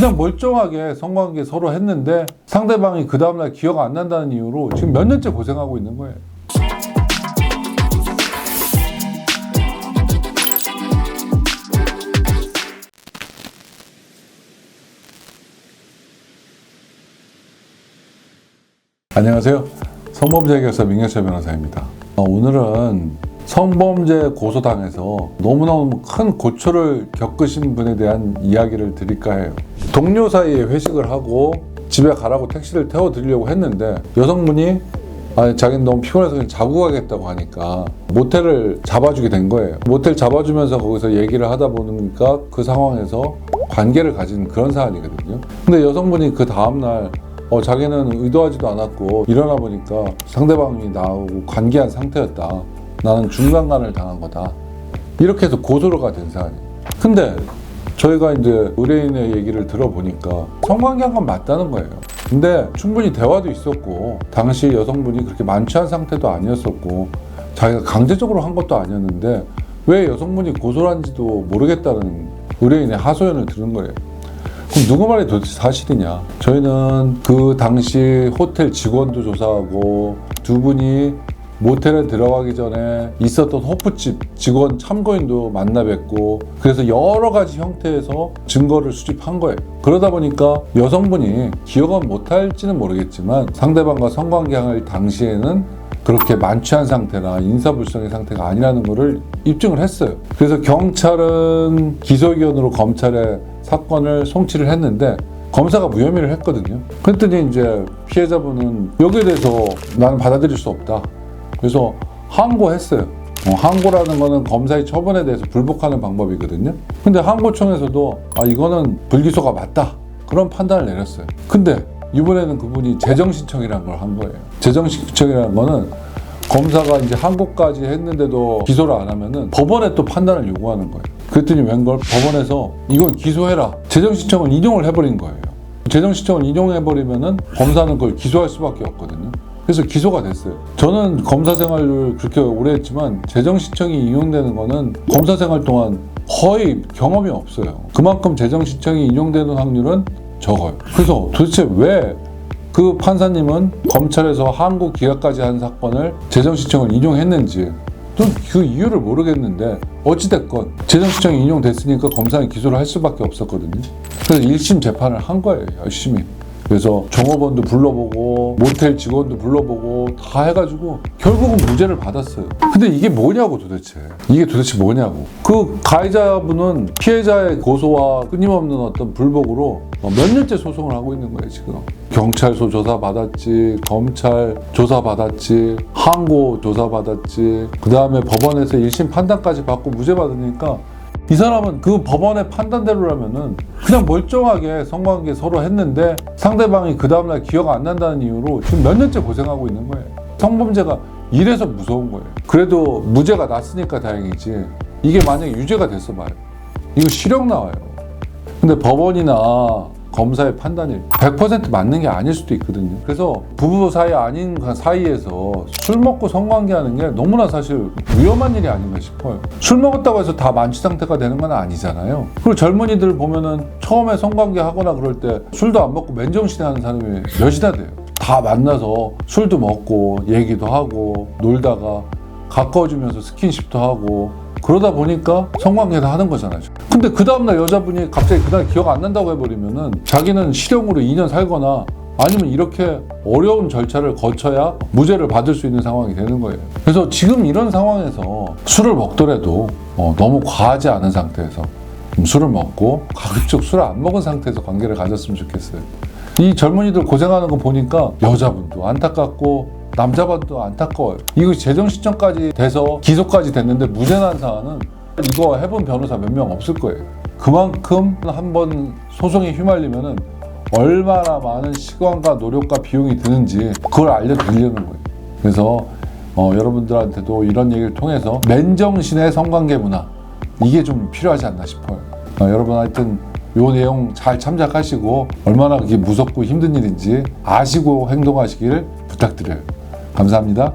그냥 멀쩡하게 성관계 서로 했는데 상대방이 그 다음날 기억 안 난다는 이유로 지금 몇 년째 고생하고 있는 거예요. 안녕하세요. 성범죄 해결사 민경철 변호사입니다. 어, 오늘은 성범죄 고소당해서 너무너무 큰 고초를 겪으신 분에 대한 이야기를 드릴까 해요. 동료 사이에 회식을 하고 집에 가라고 택시를 태워 드리려고 했는데 여성분이 아니, 자기는 너무 피곤해서 그냥 자고 가겠다고 하니까 모텔을 잡아주게 된 거예요. 모텔 잡아주면서 거기서 얘기를 하다 보니까 그 상황에서 관계를 가진 그런 사안이거든요. 근데 여성분이 그 다음날 어, 자기는 의도하지도 않았고 일어나 보니까 상대방이 나하고 관계한 상태였다. 나는 중간간을 당한 거다. 이렇게 해서 고소가 된 사안이에요. 근데 저희가 이제 의뢰인의 얘기를 들어보니까 성관계한 건 맞다는 거예요. 근데 충분히 대화도 있었고 당시 여성분이 그렇게 만취한 상태도 아니었었고 자기가 강제적으로 한 것도 아니었는데 왜 여성분이 고소를 한지도 모르겠다는 의뢰인의 하소연을 들은 거예요. 그럼 누구 말이 도대체 사실이냐? 저희는 그 당시 호텔 직원도 조사하고 두 분이 모텔에 들어가기 전에 있었던 호프집 직원 참고인도 만나 뵙고 그래서 여러 가지 형태에서 증거를 수집한 거예요. 그러다 보니까 여성분이 기억은 못할지는 모르겠지만 상대방과 성관계할 당시에는 그렇게 만취한 상태나 인사불성의 상태가 아니라는 것을 입증을 했어요. 그래서 경찰은 기소의견으로 검찰에 사건을 송치를 했는데 검사가 무혐의를 했거든요. 그랬더니 이제 피해자분은 여기에 대해서 나는 받아들일 수 없다. 그래서 항고했어요. 어, 항고라는 거는 검사의 처분에 대해서 불복하는 방법이거든요. 근데 항고청에서도 아 이거는 불기소가 맞다. 그런 판단을 내렸어요. 근데 이번에는 그분이 재정신청이라는 걸 한 거예요. 재정신청이라는 거는 검사가 이제 항고까지 했는데도 기소를 안 하면은 법원에 또 판단을 요구하는 거예요. 그랬더니 웬걸 법원에서 이건 기소해라. 재정신청을 인용을 해버린 거예요. 재정신청을 인용해버리면은 검사는 그걸 기소할 수밖에 없거든요. 그래서 기소가 됐어요. 저는 검사 생활을 그렇게 오래 했지만 재정신청이 인용되는 거는 검사 생활 동안 거의 경험이 없어요. 그만큼 재정신청이 인용되는 확률은 적어요. 그래서 도대체 왜 그 판사님은 검찰에서 항고 기각까지 한 사건을 재정신청을 인용했는지 저는 그 이유를 모르겠는데 어찌됐건 재정신청이 인용됐으니까 검사는 기소를 할 수밖에 없었거든요. 그래서 1심 재판을 한 거예요, 열심히. 그래서 종업원도 불러보고 모텔 직원도 불러보고 다 해가지고 결국은 무죄를 받았어요. 근데 이게 뭐냐고 도대체. 이게 도대체 뭐냐고. 그 가해자분은 피해자의 고소와 끊임없는 어떤 불복으로 몇 년째 소송을 하고 있는 거예요 지금. 경찰서 조사 받았지 검찰 조사 받았지 항고 조사 받았지 그 다음에 법원에서 1심 판단까지 받고 무죄 받으니까 이 사람은 그 법원의 판단대로라면은 그냥 멀쩡하게 성관계 서로 했는데 상대방이 그 다음날 기억 안 난다는 이유로 지금 몇 년째 고생하고 있는 거예요. 성범죄가 이래서 무서운 거예요. 그래도 무죄가 났으니까 다행이지. 이게 만약에 유죄가 됐어 봐요. 이거 실형 나와요. 근데 법원이나 검사의 판단이 100% 맞는 게 아닐 수도 있거든요. 그래서 부부 사이 아닌 그 사이에서 술 먹고 성관계하는 게 너무나 사실 위험한 일이 아닌가 싶어요. 술 먹었다고 해서 다 만취 상태가 되는 건 아니잖아요. 그리고 젊은이들 보면은 처음에 성관계 하거나 그럴 때 술도 안 먹고 맨정신에 하는 사람이 몇이나 돼요. 다 만나서 술도 먹고 얘기도 하고 놀다가 가까워지면서 스킨십도 하고 그러다 보니까 성관계를 하는 거잖아요. 근데 그 다음날 여자분이 갑자기 그날 기억 안 난다고 해버리면은 자기는 실형으로 2년 살거나 아니면 이렇게 어려운 절차를 거쳐야 무죄를 받을 수 있는 상황이 되는 거예요. 그래서 지금 이런 상황에서 술을 먹더라도 어, 너무 과하지 않은 상태에서 좀 술을 먹고 가급적 술을 안 먹은 상태에서 관계를 가졌으면 좋겠어요. 이 젊은이들 고생하는 거 보니까 여자분도 안타깝고 남자분도 안타까워요. 이거 재정 신청까지 돼서 기소까지 됐는데 무죄 난 사안은 이거 해본 변호사 몇 명 없을 거예요. 그만큼 한 번 소송에 휘말리면은 얼마나 많은 시간과 노력과 비용이 드는지 그걸 알려드리려는 거예요. 그래서 어, 여러분들한테도 이런 얘기를 통해서 맨정신의 성관계 문화 이게 좀 필요하지 않나 싶어요. 어, 여러분 하여튼 요 내용 잘 참작하시고 얼마나 그게 무섭고 힘든 일인지 아시고 행동하시길 부탁드려요. 감사합니다.